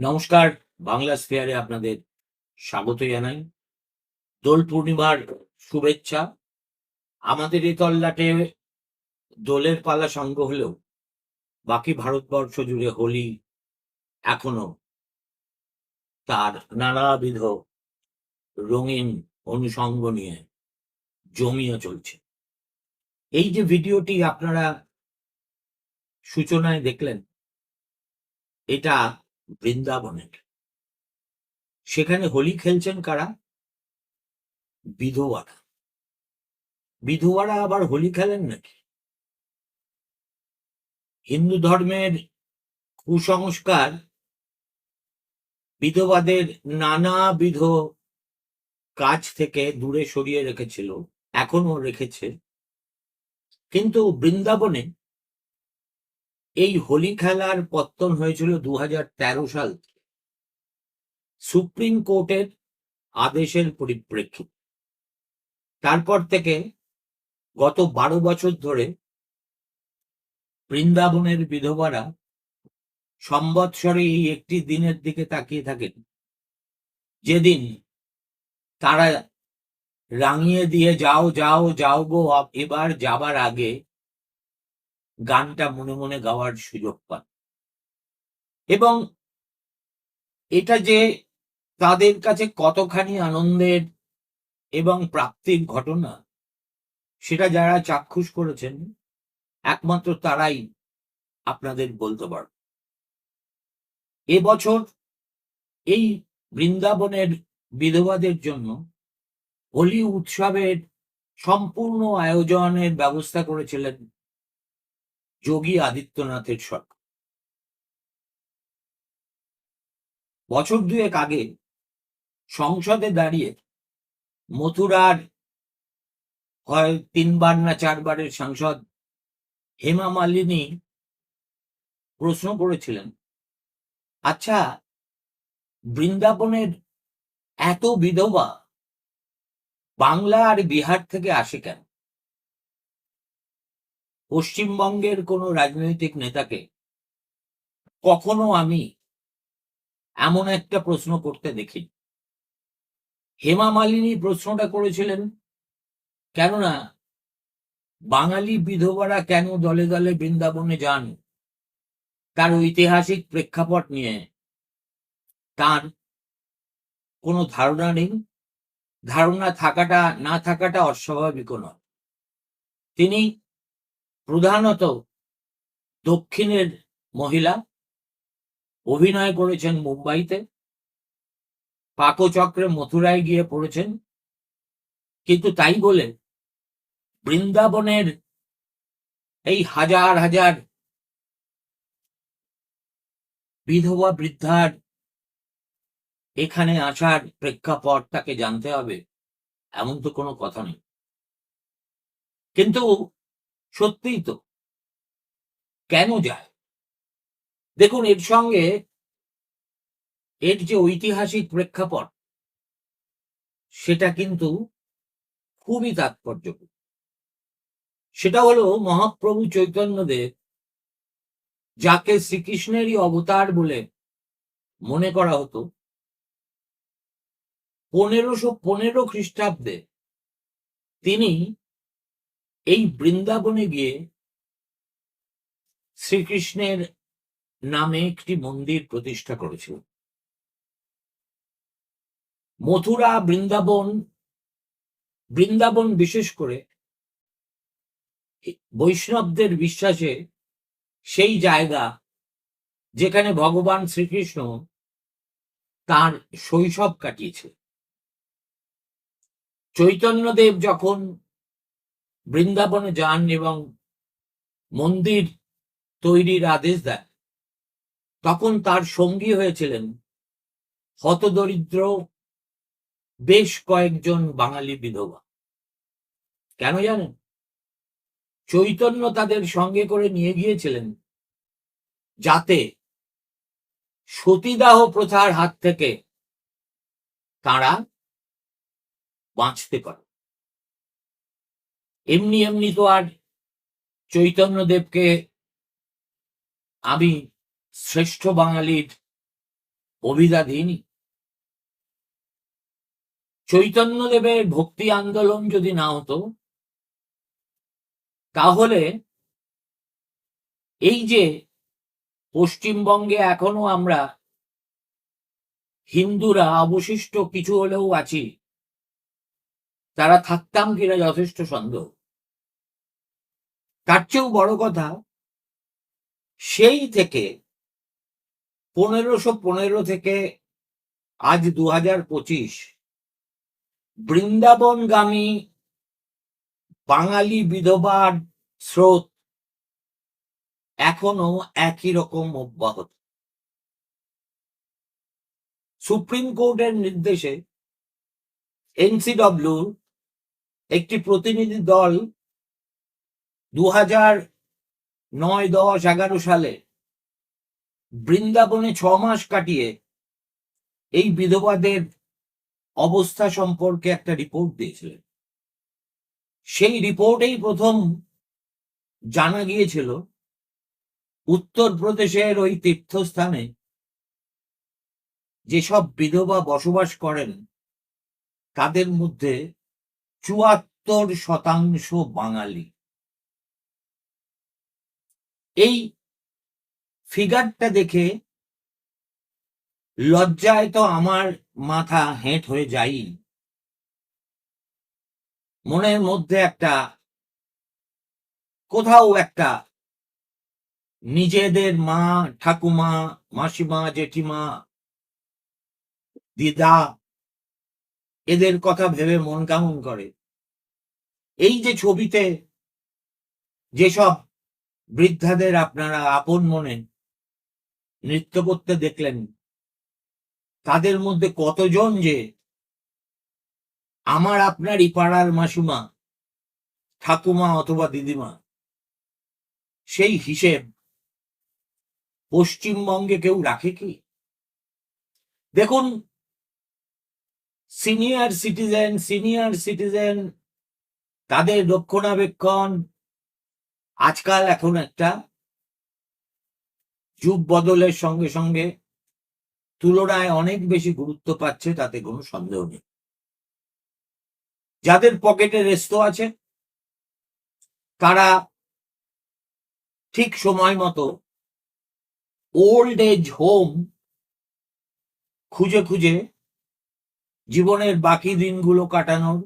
নমস্কার, বাংলা স্পেয়ারে আপনাদের স্বাগত জানাই। দোল পূর্ণিমার শুভেচ্ছা। আমাদের এই তল্লাটে দোলের পালা সঙ্গ হলেও বাকি ভারতবর্ষ জুড়ে হোলি এখনও তার নানাবিধ রঙিন অনুষঙ্গ নিয়ে জমিয়ে চলছে। এই যে ভিডিওটি আপনারা সূচনায় দেখলেন, এটা বৃন্দাবনের। সেখানে হোলি খেলছেন কারা? বিধবারা। বিধবারা আবার হোলি খেলেন নাকি? হিন্দু ধর্মের কুসংস্কার বিধবাদের নানাবিধ কাজ থেকে দূরে সরিয়ে রেখেছিল এখনও রেখেছে। কিন্তু বৃন্দাবনে এই হোলি খেলার পত্তন হয়েছিল দু হাজার তেরো সাল সুপ্রিম কোর্টের আদেশের পরিপ্রেক্ষিতে। তারপর থেকে গত বারো বছর ধরে বৃন্দাবনের বিধবারা সম্বৎসরে এই একটি দিনের দিকে তাকিয়ে থাকেন। যেদিন তারা রাঙিয়ে দিয়ে, যাও যাও যাও গো, এবার যাবার আগে গানটা মনে মনে গাওয়ার সুযোগ পান। এবং এটা যে তাদের কাছে কতখানি আনন্দের এবং প্রাপ্তির ঘটনা, সেটা যারা চাক্ষুষ করেছেন, একমাত্র তারাই আপনাদের বলতে পারবে। এবছর এই বৃন্দাবনের বিধবাদের জন্য হোলি উৎসবের সম্পূর্ণ আয়োজনের ব্যবস্থা করেছিলেন যোগী আদিত্যনাথের সরকার বছর দুয়েক আগে সংসদে দাঁড়িয়ে মথুরার হয় তিনবার না চারবারের সাংসদ হেমা মালিনী প্রশ্ন করেছিলেন আচ্ছা বৃন্দাবনের এত বিধবা বাংলা আর বিহার থেকে আসে কেন? পশ্চিমবঙ্গের কোনো রাজনৈতিক নেতাকে কখনো আমি এমন একটা প্রশ্ন করতে দেখি হেমা মালিনী প্রশ্নটা করেছিলেন, কেননা বাঙালি বিধবারা কেন দলে দলে বৃন্দাবনে যান, তার ঐতিহাসিক প্রেক্ষাপট নিয়ে তার কোনো ধারণা নেই। ধারণা থাকাটা, না থাকাটা অস্বাভাবিকও নয়। তিনি প্রধানত দক্ষিণের মহিলা অভিনয় করেছেন মুম্বাইতে। পাকচক্রে মথুরায় গিয়ে পড়েছেন। কিন্তু তাই বলে বৃন্দাবনের এই হাজার হাজার বিধবা বৃদ্ধার এখানে আসার প্রেক্ষাপট তাকে জানতে হবে, এমন তো কোনো কথা নেই। কিন্তু সত্যিই তো। কেন যায়? দেখুন, এর সঙ্গে এর যে ঐতিহাসিক প্রেক্ষাপট, সেটা কিন্তু খুবই তাৎপর্যপূর্ণ। সেটা হলো মহাপ্রভু চৈতন্যদেব, যাকে শ্রীকৃষ্ণেরই অবতার বলে মনে করা হতো, পনেরোশো পনেরো খ্রিস্টাব্দে তিনি এই বৃন্দাবনে গিয়ে শ্রীকৃষ্ণের নামে একটি মন্দির প্রতিষ্ঠা করেছিল। মথুরা বৃন্দাবন বৃন্দাবন বিশেষ করে বৈষ্ণবদের বিশ্বাসে সেই জায়গা যেখানে ভগবান শ্রীকৃষ্ণ তার শৈশব কাটিয়েছে চৈতন্যদেব যখন বৃন্দাবনে যান এবং মন্দির তৈরির আদেশ দেন। তখন তার সঙ্গী হয়েছিলেন হতদরিদ্র বেশ কয়েকজন বাঙালি বিধবা। কেন জানেন? চৈতন্য তাদের সঙ্গে করে নিয়ে গিয়েছিলেন যাতে সতীদাহ প্রথার হাত থেকে তারা বাঁচতে পারে। এমনি এমনি তো আর চৈতন্যদেবকে আমি শ্রেষ্ঠ বাঙালির অভিধাধীনই চৈতন্যদেবের ভক্তি আন্দোলন যদি না হতো, তাহলে এই যে পশ্চিমবঙ্গে এখনও আমরা হিন্দুরা অবশিষ্ট কিছু হলেও আছি তারা থাকতাম কিনা যথেষ্ট সন্দেহ। তার চেয়েও বড় কথা, সেই থেকে পনেরোশো পনেরো থেকে আজ দু হাজার পঁচিশ বৃন্দাবনগামী বাঙালি বিধবার স্রোত এখনও একই রকম অব্যাহত। সুপ্রিম কোর্টের নির্দেশে এনসিডব্লিউ একটি প্রতিনিধি দল দু হাজার নয় দশ এগারো সালে বৃন্দাবনে ছ মাস কাটিয়ে এই বিধবাদের অবস্থা সম্পর্কে একটা রিপোর্ট দিয়েছিলেন। সেই রিপোর্টেই প্রথম জানা গিয়েছিল, উত্তরপ্রদেশের ওই তীর্থস্থানে যেসব বিধবা বসবাস করেন, তাদের মধ্যে চুয়াত্তর শতাংশ বাঙালি। এই ফিগারটা দেখে লজ্জায় তো আমার মাথা হেঁট হয়ে যাই মনের মধ্যে একটা, কোথাও একটা নিজেদের মা, ঠাকুমা, মাসিমা, জেঠিমা, দিদা, এদের কথা ভেবে মন কেমন করে? এই যে ছবিতে যেসব বৃদ্ধাদের আপনারা আপন মনে নৃত্য করতে দেখলেন, তাদের মধ্যে কতজন যে আমার আপনার পাড়ার মাসিমা, ঠাকুমা অথবা দিদিমা, সেই হিসেব পশ্চিমবঙ্গে কেউ রাখে কি? দেখুন সিনিয়র সিটিজেন সিনিয়র সিটিজেন তাদের রক্ষণাবেক্ষণ আজকাল এখন একটা যুগ বদলের সঙ্গে সঙ্গে তুলনায় অনেক বেশি গুরুত্ব পাচ্ছে, তাতে কোনো সন্দেহ নেই। যাদের পকেটে রেস্ত আছে, তারা ঠিক সময় মতো ওল্ড এজ হোম খুঁজে খুঁজে জীবনের বাকি দিনগুলো কাটানোর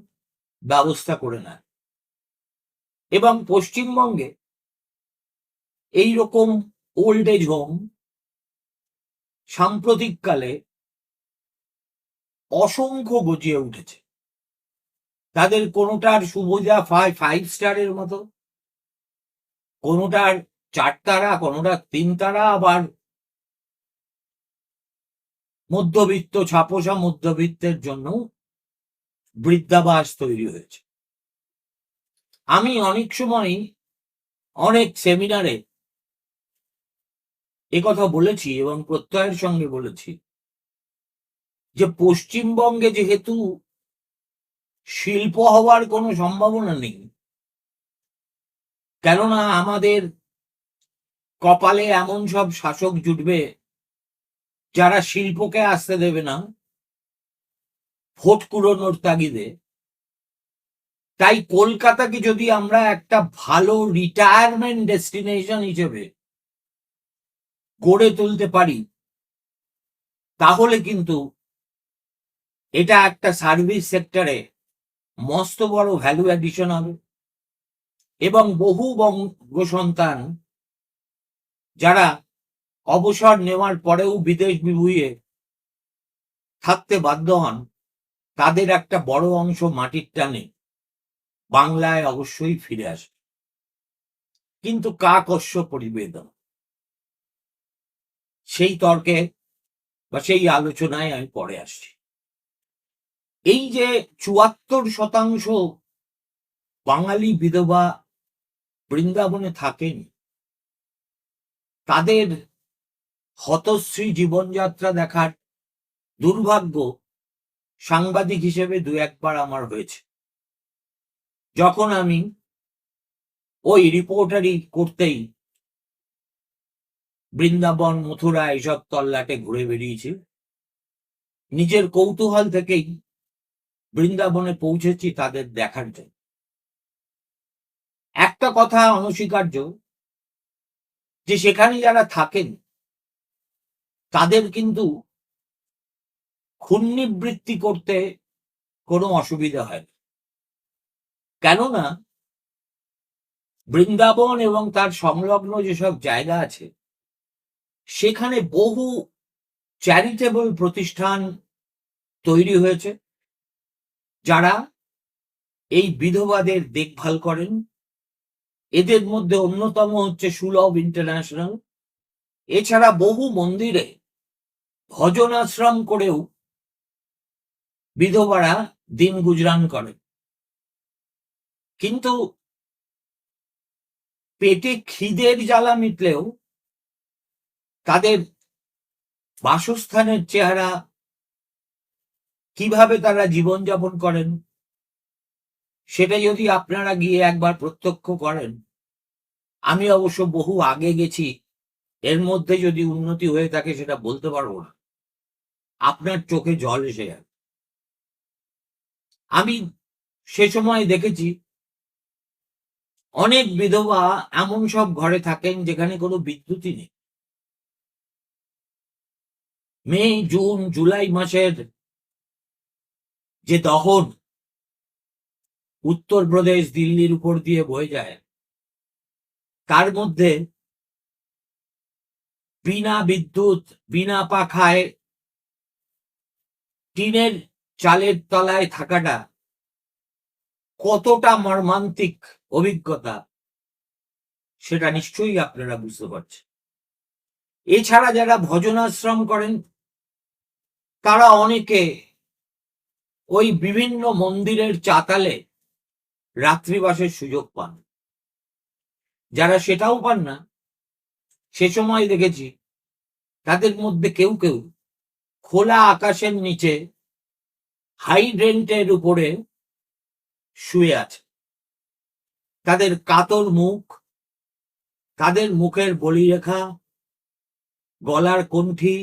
ব্যবস্থা করে নেয়। এবং পশ্চিমবঙ্গে এই রকম ওল্ড এজ হোম সাম্প্রতিককালে অসংখ্য গজিয়ে উঠেছে। তাদের কোনোটার সুবিধা ফাইভ ফাইভ স্টারের মতো, কোনোটার চার তারা, কোনোটার তিন তারা, আবার মধ্যবিত্ত, ছাপোষা মধ্যবিত্তের জন্য বৃদ্ধাবাস তৈরি হয়েছে। আমি অনেক সময় অনেক সেমিনারে কথা বলেছি এবং প্রত্যয়ের সঙ্গে বলেছি যে পশ্চিমবঙ্গে যেহেতু শিল্প হওয়ার কোনো সম্ভাবনা নেই, কেননা আমাদের কপালে এমন সব শাসক জুটবে যারা শিল্পকে আসতে দেবে না, ভোট কুড়োনোর তাগিদে। তাই কলকাতাকে যদি আমরা একটা ভালো রিটায়ারমেন্ট ডেস্টিনেশন হিসেবে গড়ে তুলতে পারি, তাহলে কিন্তু এটা একটা সার্ভিস সেক্টরে মস্ত বড় ভ্যালু অ্যাডিশন হবে। এবং বহু বঙ্গ সন্তান যারা অবসর নেওয়ার পরেও বিদেশ বিভুঁয়ে থাকতে বাধ্য হন, তাদের একটা বড় অংশ মাটির টানে। বাংলায় অবশ্যই ফিরে আসবে। কিন্তু কাকস্য পরিবেদন। সেই তর্কে বা সেই আলোচনায় আমি পরে আসছি। এই যে চুয়াত্তর শতাংশ বাঙালি বিধবা বৃন্দাবনে থাকেন, তাদের হতশ্রী জীবনযাত্রা দেখার দুর্ভাগ্য সাংবাদিক হিসেবে দু একবার আমার হয়েছে। যখন আমি ওই রিপোর্টারি করতেই বৃন্দাবন, মথুরা এইসব তল্লাটে ঘুরে বেরিয়েছি নিজের কৌতূহল থেকেই বৃন্দাবনে পৌঁছেছি তাদের দেখার জন্য। একটা কথা অনস্বীকার্য, যে সেখানে যারা থাকেন, তাদের কিন্তু ক্ষুণ্ণিবৃত্তি করতে কোনো অসুবিধা হয় না কেননা বৃন্দাবন এবং তার সংলগ্ন যেসব জায়গা আছে, সেখানে বহু চ্যারিটেবল প্রতিষ্ঠান তৈরি হয়েছে, যারা এই বিধবাদের দেখভাল করেন। এদের মধ্যে অন্যতম হচ্ছে সুলভ ইন্টারন্যাশনাল এছাড়া বহু মন্দিরে ভজন আশ্রম করেও বিধবারা দিন গুজরান করেন। কিন্তু পেটে খিদের জ্বালা মিটলেও তাদের বাসস্থানের চেহারা কীভাবে তারা জীবনযাপন করেন, সেটা যদি আপনারা গিয়ে একবার প্রত্যক্ষ করেন, আমি অবশ্য বহু আগে গেছি, এর মধ্যে যদি উন্নতি হয়ে থাকে সেটা বলতে পারব না। আপনার চোখে জল এসে যাবে। আমি সে সময় দেখেছি অনেক বিধবা এমন সব ঘরে থাকেন যেখানে কোনো বিদ্যুৎই নেই। মে, জুন, জুলাই মাসের যে দহন উত্তরপ্রদেশ দিল্লির উপর দিয়ে বয়ে যায়, তার মধ্যে বিনা বিদ্যুৎ, বিনা পাখায় টিনের চালের তলায় থাকাটা কতটা মর্মান্তিক অভিজ্ঞতা, সেটা নিশ্চয়ই আপনারা বুঝতে পারছেন। এছাড়া যারা ভজনাশ্রম করেন, তারা অনেকে ওই বিভিন্ন মন্দিরের চাতালে রাত্রিবাসের সুযোগ পান। যারা সেটাও পান না, সে সময় দেখেছি, তাদের মধ্যে কেউ কেউ খোলা আকাশের নিচে হাইড্রেন্টের উপরে শুয়ে আছে। তাদের কাতর মুখ, তাদের মুখের বলিরেখা, গলার কণ্ঠি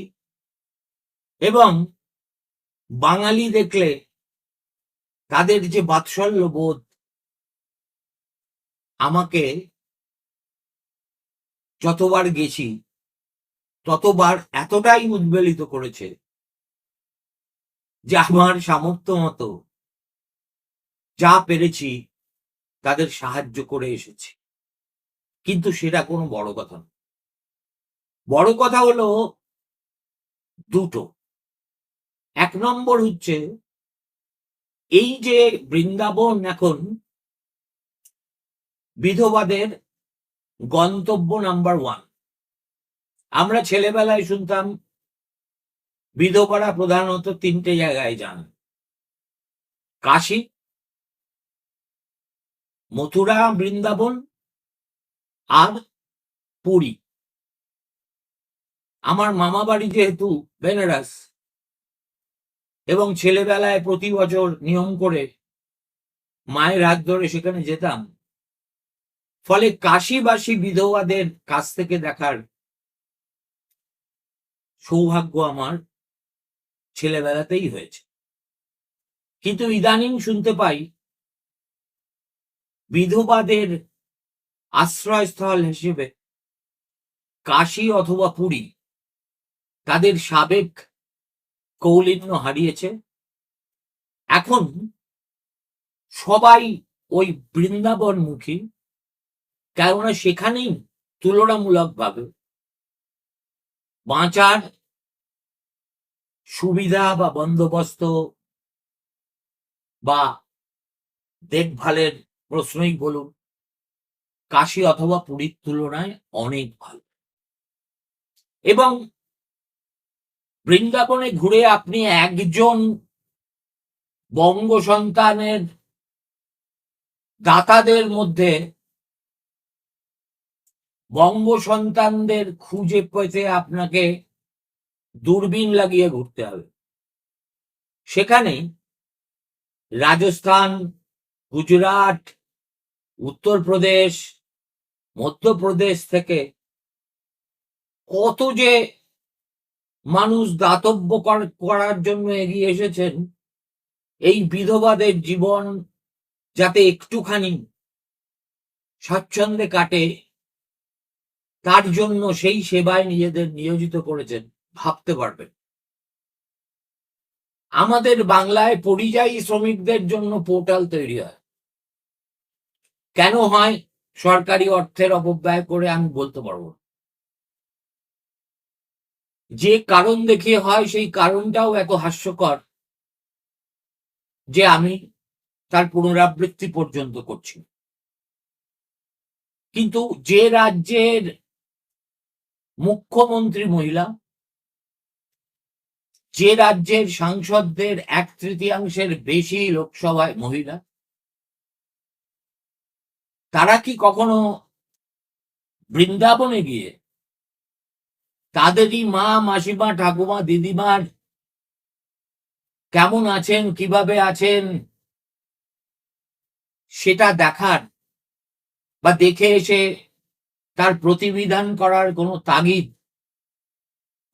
এবং বাঙালি দেখলে তাদের যে বাৎসল্য বোধ, আমাকে যতবার গেছি, ততবার এতটাই উদ্বেলিত করেছে যে আমার সামর্থ্য মতো যা পেরেছি তাদের সাহায্য করে এসেছি। কিন্তু সেটা কোনো বড় কথা না বড় কথা হলো দুটো। এক নম্বর হচ্ছে এই যে বৃন্দাবন এখন বিধবাদের গন্তব্য নাম্বার ওয়ান। আমরা ছেলেবেলায় শুনতাম, বিধবারা প্রধানত তিনটে জায়গায় যান। কাশী মথুরা, বৃন্দাবন আর পুরী। আমার মামা বাড়ি যেহেতু বেনারস এবং ছেলেবেলায় প্রতি বছর নিয়ম করে মায়ের হাত ধরে সেখানে যেতাম, ফলে কাশিবাসী বিধবাদের কাছ থেকে দেখার সৌভাগ্য আমার ছেলেবেলাতেই হয়েছে। কিন্তু ইদানিং শুনতে পাই বিধবাদের আশ্রয়স্থল হিসেবে কাশী অথবা পুরী তাদের সাবেক কৌলিন্য হারিয়েছে। এখন সবাই ওই বৃন্দাবনমুখী, কেননা সেখানেই তুলনামূলকভাবে বাঁচার সুবিধা বা বন্দোবস্ত বা দেখভালের প্রশ্নই বলুন কাশি অথবা পুরীর তুলনায় অনেক ভালো। এবং বৃন্দাবনে ঘুরে আপনি একজন বঙ্গ সন্তানের দাতাদের মধ্যে বঙ্গ সন্তানদের খুঁজে পেতে আপনাকে দূরবীন লাগিয়ে ঘুরতে হবে। সেখানে রাজস্থান গুজরাট উত্তরপ্রদেশ মধ্যপ্রদেশ থেকে কত যে মানুষ দাতব্য করার জন্য এগিয়ে এসেছেন, এই বিধবাদের জীবন যাতে একটুখানি স্বাচ্ছন্দ্যে কাটে, তার জন্য সেই সেবায় নিজেদের নিয়োজিত করেছেন, ভাবতে পারবেন। আমাদের বাংলায় পরিযায়ী শ্রমিকদের জন্য পোর্টাল তৈরি হয়। কেন হয়? সরকারি অর্থের অপব্যয় করে আমি বলতে পারব যে কারণ দেখিয়ে হয় সেই কারণটাও এত হাস্যকর যে আমি তার পুনরাবৃত্তি পর্যন্ত করছি। কিন্তু যে রাজ্যের মুখ্যমন্ত্রী মহিলা, যে রাজ্যের সাংসদদের এক তৃতীয়াংশের বেশি লোকসভায় মহিলা তারা কি কখনো বৃন্দাবনে গিয়ে তাদেরই মা, মাসিমা, ঠাকুমা দিদিমার কেমন আছেন, কীভাবে আছেন সেটা দেখার বা দেখে এসে তার প্রতিবিধান করার কোনো তাগিদ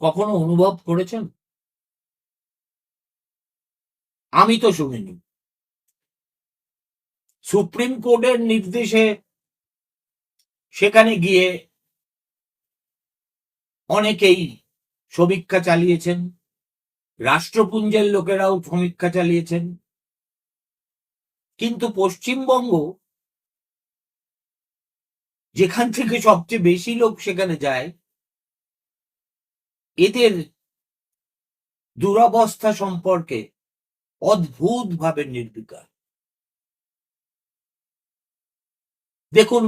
কখনো অনুভব করেছেন? আমি তো শুনিনি। সুপ্রিম কোর্টের নির্দেশে সেখানে গিয়ে অনেকেই সমীক্ষা চালিয়েছেন, রাষ্ট্রপুঞ্জের লোকেরাও সমীক্ষা চালিয়েছেন। কিন্তু পশ্চিমবঙ্গ, যেখান থেকে সবচেয়ে বেশি লোক সেখানে যায়, এদের দুরবস্থা সম্পর্কে অদ্ভুত ভাবে নির্বিকার। দেখুন,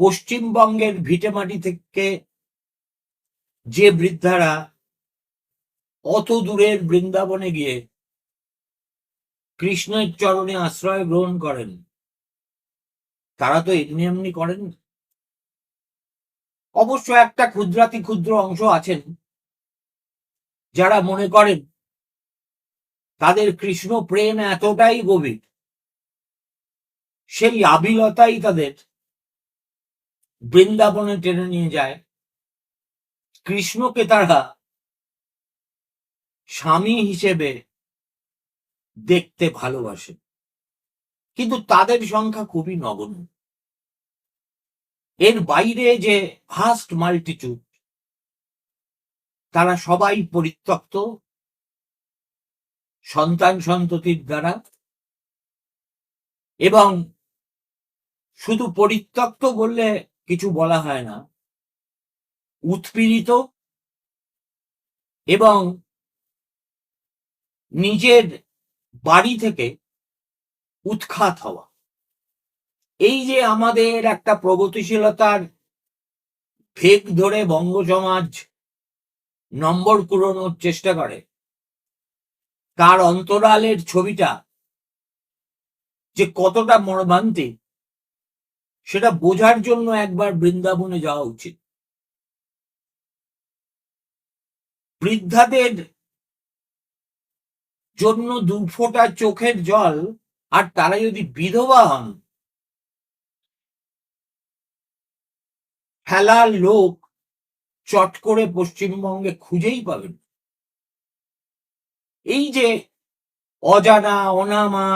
পশ্চিমবঙ্গের ভিটেমাটি থেকে যে বৃদ্ধারা অত দূরের বৃন্দাবনে গিয়ে কৃষ্ণের চরণে আশ্রয় গ্রহণ করেন, তারা তো এমনি এমনি করেন। অবশ্য একটা ক্ষুদ্রাতি ক্ষুদ্র অংশ আছেন, যারা মনে করেন তাদের কৃষ্ণ প্রেম এতটাই গভীর সেই আবিলতাই তাদের বৃন্দাবনে টেনে নিয়ে যায়। কৃষ্ণকে তারা স্বামী হিসেবে দেখতে ভালোবাসে। কিন্তু তাদের সংখ্যা খুবই নগণ্য। এর বাইরে যে ভাস্ট মাল্টিটিউড তারা সবাই পরিত্যক্ত, সন্তান সন্ততির দ্বারা। এবং শুধু পরিত্যক্ত বললে কিছু বলা হয় না। উৎপীড়িত এবং নিজের বাড়ি থেকে উৎখাত হওয়া। এই যে আমাদের একটা প্রগতিশীলতার ফেক ধরে বঙ্গ সমাজ নম্বর কুড়োনোর চেষ্টা করে, তার অন্তরালের ছবিটা যে কতটা মর্মান্তিক সেটা বোঝার জন্য একবার বৃন্দাবনে যাওয়া উচিত। বৃদ্ধাদের জন্য দু ফোঁটা চোখের জল, আর তারা যদি বিধবা হন, ফেলার লোক চট করে পশ্চিমবঙ্গে খুঁজেই পাবেন এই যে অজানা, অনামা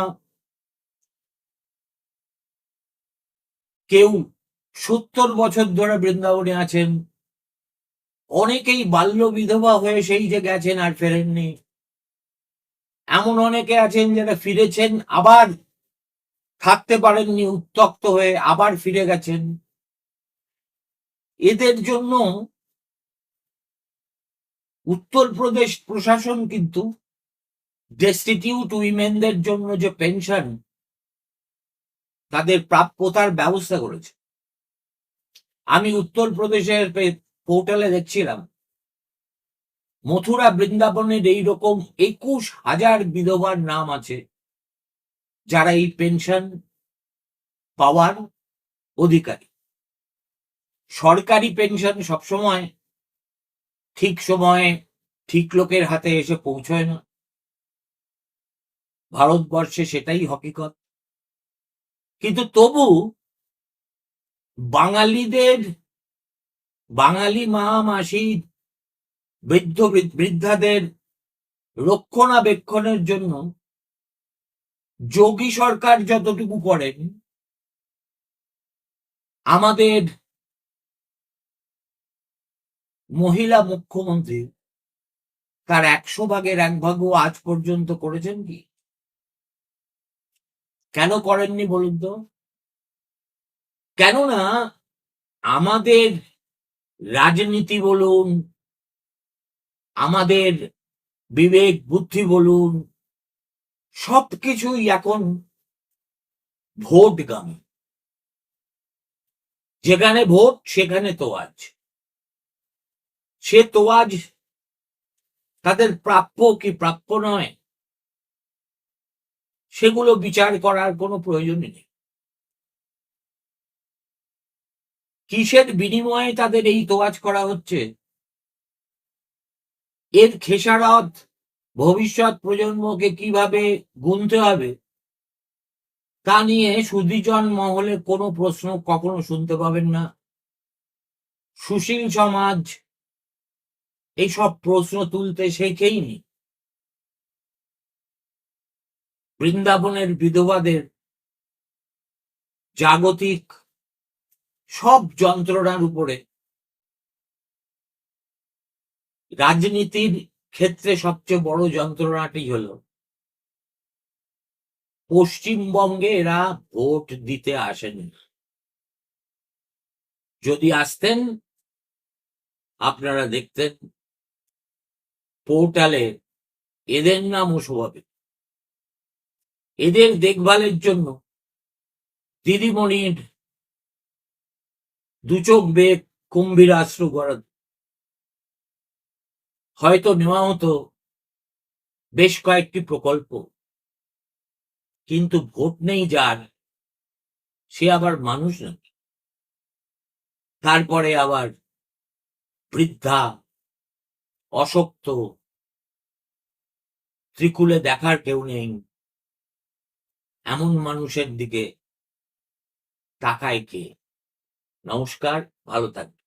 কেউ সত্তর বছর ধরে বৃন্দাবনে আছেন, অনেকেই বাল্য বিধবা হয়ে সেই যে গেছেন আর ফেরেননি। এমন অনেকে আছেন যারা ফিরেছেন, আবার থাকতে পারেননি, উত্তক্ত হয়ে আবার ফিরে গেছেন। এদের জন্য উত্তরপ্রদেশ প্রশাসন কিন্তু ডেস্টিটিউট উইমেনদের জন্য যে পেনশন তাদের প্রাপ্যতার ব্যবস্থা করেছে। আমি উত্তরপ্রদেশের পোর্টালে দেখছিলাম। মথুরা বৃন্দাবনের এইরকম একুশ হাজার বিধবার নাম আছে, যারা এই পেনশন পাওয়ার অধিকারী। সরকারি পেনশন সবসময় ঠিক সময়ে ঠিক লোকের হাতে এসে পৌঁছয় না। ভারতবর্ষে সেটাই হকিকত। কিন্তু তবু বাঙালিদের, বাঙালি মা মাসি বৃদ্ধ, বৃদ্ধাদের রক্ষণাবেক্ষণের জন্য যোগী সরকার যতটুকু করেন, আমাদের মহিলা মুখ্যমন্ত্রী তার একশো ভাগের এক ভাগও আজ পর্যন্ত করেছেন কি? কেন করেননি বলুন তো? কেননা আমাদের রাজনীতি বলুন, আমাদের বিবেক বুদ্ধি বলুন, সবকিছুই এখন ভোটগামী। যেখানে ভোট, সেখানে তোয়াজ। সে তোয়াজ তাদের প্রাপ্য কি প্রাপ্য নয়? সেগুলো বিচার করার কোনো প্রয়োজনই নেই। কিসের বিনিময়ে তাদের এই তোয়াজ করা হচ্ছে? এর খেসারত ভবিষ্যৎ প্রজন্মকে কীভাবে গুনতে হবে? তা নিয়ে সুদীজন মহলে কোনো প্রশ্ন কখনো শুনতে পাবেন না। সুশীল সমাজ এইসব প্রশ্ন তুলতে শেখেইনি। বৃন্দাবনের বিধবাদের জাগতিক সব যন্ত্রণার উপরে রাজনীতির ক্ষেত্রে সবচেয়ে বড় যন্ত্রণাটি হল পশ্চিমবঙ্গে এরা ভোট দিতে আসেনি। যদি আসতেন, আপনারা দেখতেন, পোর্টালে এদের নামও শোভাবে এদের দেখভালের জন্য দিদিমণির দুচোখ বেগ কুম্ভীরাশ্রু করা হয়তো নেওয়া হতো বেশ কয়েকটি প্রকল্প, কিন্তু ভোট নেই যার, সে আবার মানুষ নাকি তারপরে আবার বৃদ্ধা, অশক্ত, ত্রিকুলে দেখার কেউ নেই। এমন মানুষের দিকে তাকায় কে? নমস্কার ভালো থাকবেন।